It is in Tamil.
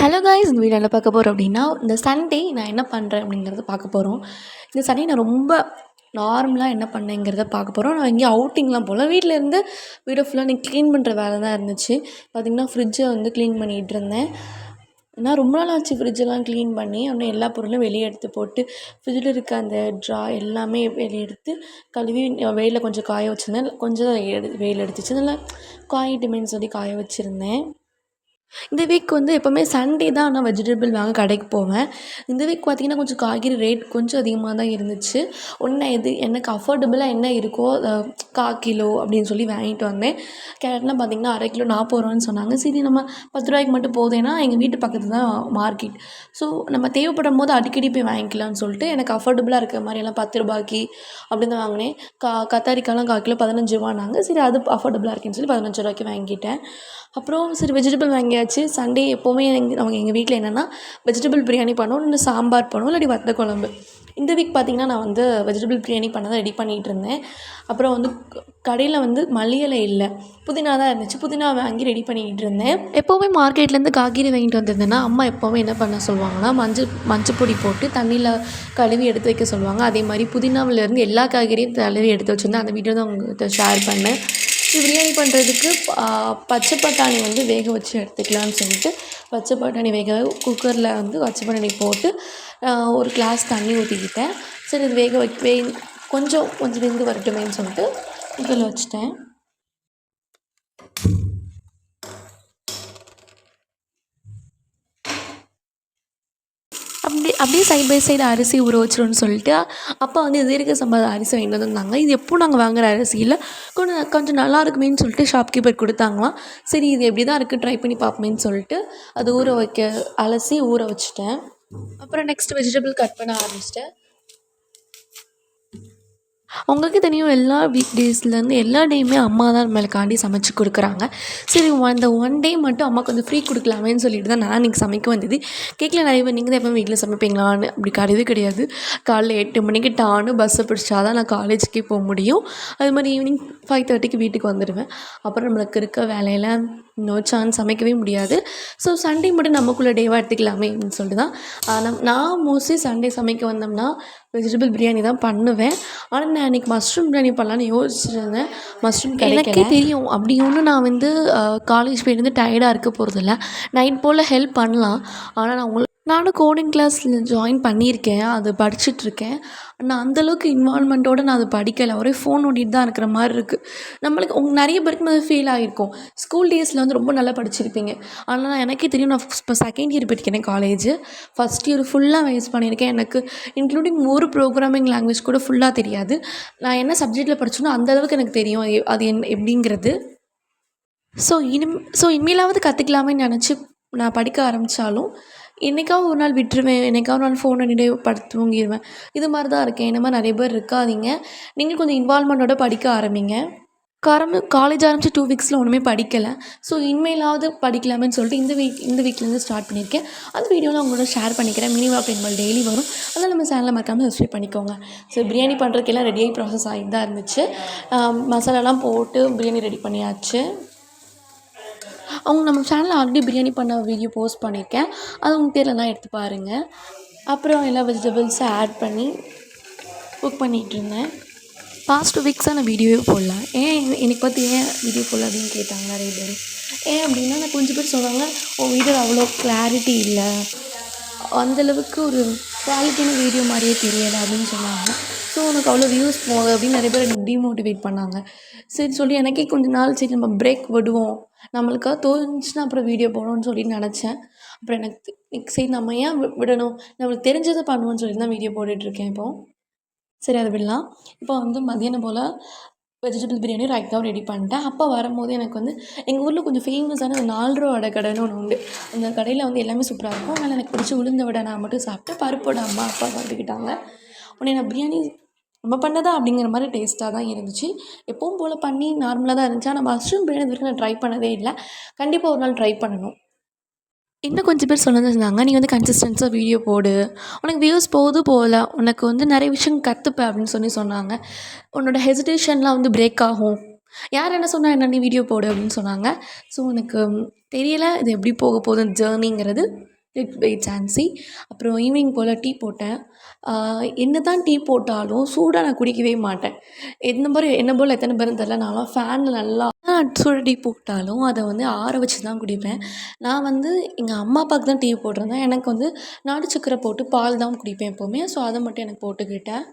ஹலோ காய்ஸ் இந்த வீடியோ என்ன பார்க்க போகிறோம் அப்படின்னா இந்த சண்டே நான் என்ன பண்ணுறேன் அப்படிங்கிறத பார்க்க போகிறோம் இந்த சண்டே நான் ரொம்ப நார்மலாக என்ன பண்ணேங்கிறத பார்க்க போகிறோம் நான் எங்கேயும் அவுட்டிங்லாம் போகல வீட்டில் இருந்து வீடை ஃபுல்லாக நீ க்ளீன் பண்ணுற வேலை தான் இருந்துச்சு. பார்த்திங்கன்னா ஃப்ரிட்ஜை வந்து க்ளீன் பண்ணிகிட்டு இருந்தேன். நான் ரொம்ப நாள் ஆச்சு ஃப்ரிட்ஜெல்லாம் க்ளீன் பண்ணி இன்னும் எல்லா பொருளும் வெளியே எடுத்து போட்டு ஃப்ரிட்ஜில் இருக்க அந்த ட்ரா எல்லாமே வெளியே எடுத்து கழுவி வெயிலில் கொஞ்சம் காய வச்சுருந்தேன். கொஞ்சம் எடு வெயில் எடுத்துச்சு நல்லா காயிட்டுமேன்னு சொல்லி காய வச்சுருந்தேன். இந்த வீக் வந்து எப்போவுமே சண்டே தான் நான் வெஜிடபிள் வாங்க கடைக்கு போவேன். இந்த வீக் பார்த்திங்கன்னா கொஞ்சம் காய்கறி ரேட் கொஞ்சம் அதிகமாக தான் இருந்துச்சு. ஒன்று எது எனக்கு அஃபோர்டபுளாக என்ன இருக்கோ கால் கிலோ அப்படின்னு சொல்லி வாங்கிட்டு வந்தேன். கேரட்லாம் பார்த்திங்கன்னா அரை கிலோ நாற்பது ரூபான்னு சொன்னாங்க. சரி நம்ம பத்து ரூபாய்க்கு மட்டும் போதேன்னா எங்கள் வீட்டு பக்கத்தில் தான் மார்க்கெட் ஸோ நம்ம தேவைப்படும் போது அடிக்கடி போய் வாங்கிக்கலாம்னு சொல்லிட்டு எனக்கு அஃபோர்டபுளாக இருக்கிற மாதிரியெல்லாம் பத்து ரூபாய்க்கு அப்படின்னு தான் வாங்கினேன். கா கத்தாரிக்காலாம் கால் கிலோ பதினஞ்சு ரூபானாங்க சரி அது அஃபோர்டபுளாக இருக்குன்னு சொல்லி பதினஞ்சு ரூபாய்க்கு வாங்கிட்டேன். அப்புறம் சரி வெஜிடபிள் வாங்கி வாங்கியாச்சு சண்டே எப்போவுமே எங்கள் அவங்க எங்கள் வீட்டில் என்னென்னா வெஜிடபிள் பிரியாணி பண்ணுவோம் இல்லை சாம்பார் பண்ணுவோம் இல்லாட்டி வத்த குழம்பு. இந்த வீக் பார்த்திங்கன்னா நான் வந்து வெஜிடபிள் பிரியாணி பண்ண தான் ரெடி பண்ணிகிட்டு இருந்தேன். அப்புறம் வந்து கடையில் வந்து மல்லி இல்லை. புதினா தான் இருந்துச்சு. புதினா வாங்கி ரெடி பண்ணிக்கிட்டு இருந்தேன். எப்போவுமே மார்க்கெட்லேருந்து காய்கறி வாங்கிட்டு வந்திருந்தேன்னா அம்மா எப்போவுமே என்ன பண்ண சொல்லுவாங்கன்னா மஞ்சள் மஞ்சள் பொடி போட்டு தண்ணியில் கழுவி எடுத்து வைக்க சொல்லுவாங்க. அதே மாதிரி புதினாவிலேருந்து எல்லா காய்கறியும் கழுவி எடுத்து வச்சுருந்தேன். அந்த வீடியோ தான் உங்கள்கிட்ட ஷேர் பண்ணேன். பிரியாணி பண்ணுறதுக்கு பச்சை பட்டாணி வந்து வேக வச்சு எடுத்துக்கலாம்னு சொல்லிட்டு பச்சை பட்டாணி வேக குக்கரில் வந்து பச்சை பட்டாணி போட்டு ஒரு கிளாஸ் தண்ணி ஊற்றிக்கிட்டேன் சரி இது வேக வைக்க வே கொஞ்சம் கொஞ்சம் வெந்து வரட்டுமேன்னு சொல்லிட்டு குக்கரில் வச்சுட்டேன். அப்படி அப்படியே சைட் பை சைடு அரிசி ஊற வச்சிடும்னு சொல்லிட்டு அப்பா வந்து ஜீரக சம்பா அரிசி வாங்கிட்டு வந்திருந்தாங்க. இது எப்போ நாங்கள் வாங்குற அரிசி இல்லை கொஞ்சம் கொஞ்சம் நல்லா இருக்குமேன்னு சொல்லிட்டு ஷாப்கீப்பர் கொடுத்தாங்களாம். சரி இது எப்படி தான் இருக்குது ட்ரை பண்ணி பார்ப்போமேன்னு சொல்லிட்டு அது ஊற வைக்க அலசி ஊற வச்சுட்டேன். அப்புறம் நெக்ஸ்ட் வெஜிடபிள் கட் பண்ண ஆரம்பிச்சிட்டேன். அவங்களுக்கு தெரியும் எல்லா வீக் டேஸ்லேருந்து எல்லா டேயுமே அம்மா தான் நம்மளுக்காண்டி சமைச்சி கொடுக்குறாங்க. சரி அந்த ஒன் டே மட்டும் அம்மா கொஞ்சம் ஃப்ரீ கொடுக்கலாமேன்னு சொல்லிட்டு தான் நான் இன்றைக்கி சமைக்க வந்தது. கேட்கல நிறைய பேர் நீங்கள் தான் எப்போ வீட்டில் சமைப்பீங்களான்னு. அப்படி கிடையவே கிடையாது. காலைல எட்டு மணிக்கு டானு பஸ்ஸை பிடிச்சா தான் நான் காலேஜுக்கே போக முடியும். அது மாதிரி ஈவினிங் ஃபைவ் தேர்ட்டிக்கு வீட்டுக்கு வந்துடுவேன் அப்புறம் நம்மளுக்கு இருக்க வேலையில் நோ சான்ஸ் சமைக்கவே முடியாது. ஸோ சண்டே மட்டும் நமக்குள்ளே டேவாக எடுத்துக்கலாமே அப்படின்னு சொல்லிட்டு தான் நம் நான் மோஸ்ட்லி சண்டே சமைக்க வந்தோம்னா வெஜிடபிள் பிரியாணி தான் பண்ணுவேன். ஆனால் நான் அன்றைக்கி மஷ்ரூம் பிரியாணி பண்ணலான்னு யோசிச்சிருந்தேன். மஷ்ரூம் எனக்கே தெரியும். அப்படி ஒன்றும் நான் வந்து காலேஜ் போயிட்டு டயர்டாக இருக்க போகிறதில்ல நைட் போல் ஹெல்ப் பண்ணலாம். ஆனால் நான் உங்களுக்கு நானும் கோடிங் கிளாஸில் ஜாயின் பண்ணியிருக்கேன். அது படிச்சுட்ருக்கேன். ஆனால் அந்தளவுக்கு இன்வால்மெண்ட்டோடு நான் அதை படிக்கலை. ஒரே ஃபோன் நோண்டிட்டு தான் இருக்கிற மாதிரி இருக்குது நம்மளுக்கு உங்க நிறைய பேருக்கு அது ஃபீல் ஆகிருக்கும் ஸ்கூல் டேஸில் வந்து ரொம்ப நல்லா படிச்சிருப்பீங்க. ஆனால் எனக்கே தெரியும் நான் இப்போ செகண்ட் இயர் படிக்கிறேன் காலேஜ் ஃபஸ்ட் இயர் ஃபுல்லாக வேஸ்ட் பண்ணியிருக்கேன். எனக்கு இன்க்ளூடிங் ஒரு ப்ரோக்ராமிங் லாங்குவேஜ் கூட ஃபுல்லாக தெரியாது. நான் என்ன சப்ஜெக்டில் படித்தேனோ அந்தளவுக்கு எனக்கு தெரியும். அது என் எப்படிங்கிறது. ஸோ இனிம் ஸோ இனிமேலாவது கற்றுக்கலாமேன்னு நினச்சி நான் படிக்க ஆரம்பித்தாலும் என்றைக்காவது ஒரு நாள் விட்டுருவேன் என்றைக்காவது ஒரு நாள் ஃபோனை பண்ணிகிட்டே படுத்து தூங்கிடுவேன் இது மாதிரி தான் இருக்கேன். இந்த மாதிரி நிறைய பேர் இருக்காதீங்க. நீங்கள் கொஞ்சம் இன்வால்மெண்ட்டோட படிக்க ஆரம்பிங்க. காரம் காலேஜ் ஆரம்பித்து டூ வீக்ஸில் ஒன்றுமே படிக்கலை. ஸோ இனிமேலாவது படிக்கலாமேன்னு சொல்லிட்டு இந்த வீக் இந்த வீக்லேருந்து ஸ்டார்ட் பண்ணியிருக்கேன். அந்த வீடியோவில் உங்களோட ஷேர் பண்ணிக்கிறேன். மினி வாக் என்பது டெய்லி வரும். அதனால் நம்ம சேனலில் மறக்காமல் சப்ஸ்கிரைப் பண்ணிக்கோங்க. ஸோ பிரியாணி பண்ணுறதுக்கெல்லாம் ரெடியாகி ப்ராசஸ் ஆகிட்டு தான் இருந்துச்சு. மசாலாலாம் போட்டு பிரியாணி ரெடி பண்ணியாச்சு. அவங்க நம்ம சேனலில் ஆல்ரெடி பிரியாணி பண்ண வீடியோ போஸ்ட் பண்ணியிருக்கேன் அது உங்களுக்கு தெரியலனா எடுத்து பாருங்கள் அப்புறம் எல்லா வெஜிடபிள்ஸும் ஆட் பண்ணி குக் பண்ணிகிட்ருந்தேன் பாஸ்ட் டூ வீக்ஸாக நான் வீடியோவே போடல. ஏன் எனக்கு பார்த்து ஏன் வீடியோ போடல அப்படின்னு கேட்டாங்க நிறைய பேர். ஏன் அப்படின்னா நான் கொஞ்சம் பேர் சொன்னாங்க ஓ வீடியோ அவ்வளோ கிளாரிட்டி இல்லை. அந்தளவுக்கு ஒரு குவாலிட்டியான வீடியோ மாதிரியே தெரியலை அப்படின்னு சொன்னாங்க. ஸோ உனக்கு அவ்வளோ வியூஸ் போகுது அப்படின்னு நிறைய பேர் டீமோட்டிவேட் டிமோட்டிவேட் பண்ணாங்க. சரி சொல்லி எனக்கே கொஞ்ச நாள் சரி நம்ம பிரேக் விடுவோம். நம்மளுக்காக தோணுச்சுன்னா அப்புறம் வீடியோ போடணும்னு சொல்லி நினச்சேன். அப்புறம் எனக்கு சரி நம்ம ஏன் விடணும்? நம்மளுக்கு தெரிஞ்சதை பண்ணுவோம்னு சொல்லி தான் வீடியோ போட்டுட்ருக்கேன் இப்போது சரி அதை விடலாம். இப்போ வந்து மதியானம் போல் வெஜிடபிள் பிரியாணி ரைத்தாவும் ரெடி பண்ணிட்டேன். அப்போ வரும்போது எனக்கு வந்து எங்கள் ஊரில் கொஞ்சம் ஃபேமஸான நாலு ரூபா வடை கடைன்னு ஒன்று உண்டு. அந்த கடையில் வந்து எல்லாமே சூப்பராக இருக்கும். அதனால் எனக்கு பிடிச்ச உளுந்த வடை நான் மட்டும் சாப்பிட்டு பருப்போட அம்மா அப்பா சாப்பிட்டுக்கிட்டாங்க உடனே நான் பிரியாணி நம்ம பண்ணதா அப்படிங்கிற மாதிரி டேஸ்ட்டாக தான் இருந்துச்சு. எப்பவும் போல் பண்ணி நார்மலாக தான் இருந்துச்சு. ஆனால் மஷ்ரூம் பிரியாணி வரைக்கும் நான் ட்ரை பண்ணதே இல்லை. கண்டிப்பாக ஒரு நாள் ட்ரை பண்ணணும். இன்னும் கொஞ்சம் பேர் சொல்லிருந்தாங்க நீ வந்து கன்சிஸ்டன்ஸாக வீடியோ போடு. உனக்கு வியூஸ் போகுது போகல உனக்கு வந்து நிறைய விஷயம் கற்றுப்ப அப்படின்னு சொல்லி சொன்னாங்க. உன்னோட ஹெசிடேஷன்லாம் வந்து பிரேக் ஆகும். யார் என்ன சொன்னால் என்ன நீ வீடியோ போடு அப்படின்னு சொன்னாங்க. ஸோ உனக்கு தெரியலை. இது எப்படி போக போகுது ஜேர்னிங்கிறது இட் பை சான்சி அப்புறம் ஈவினிங் போல் டீ போட்டேன். என்ன தான் டீ போட்டாலும் சூடாக நான் குடிக்கவே மாட்டேன். என்ன மாதிரி என்ன போல் எத்தனை பேருன்னு தெரில நான்லாம் ஃபேனில் நல்லா சூடாக டீ போட்டாலும் அதை வந்து ஆற வச்சு தான் குடிப்பேன். நான் வந்து எங்கள் அம்மா அப்பாவுக்கு தான் டீ போட்டிருந்தேன். எனக்கு வந்து நாட்டு சக்கரை போட்டு பால் தான் குடிப்பேன் எப்போவுமே. ஸோ அதை மட்டும் எனக்கு போட்டுக்கிட்டேன்.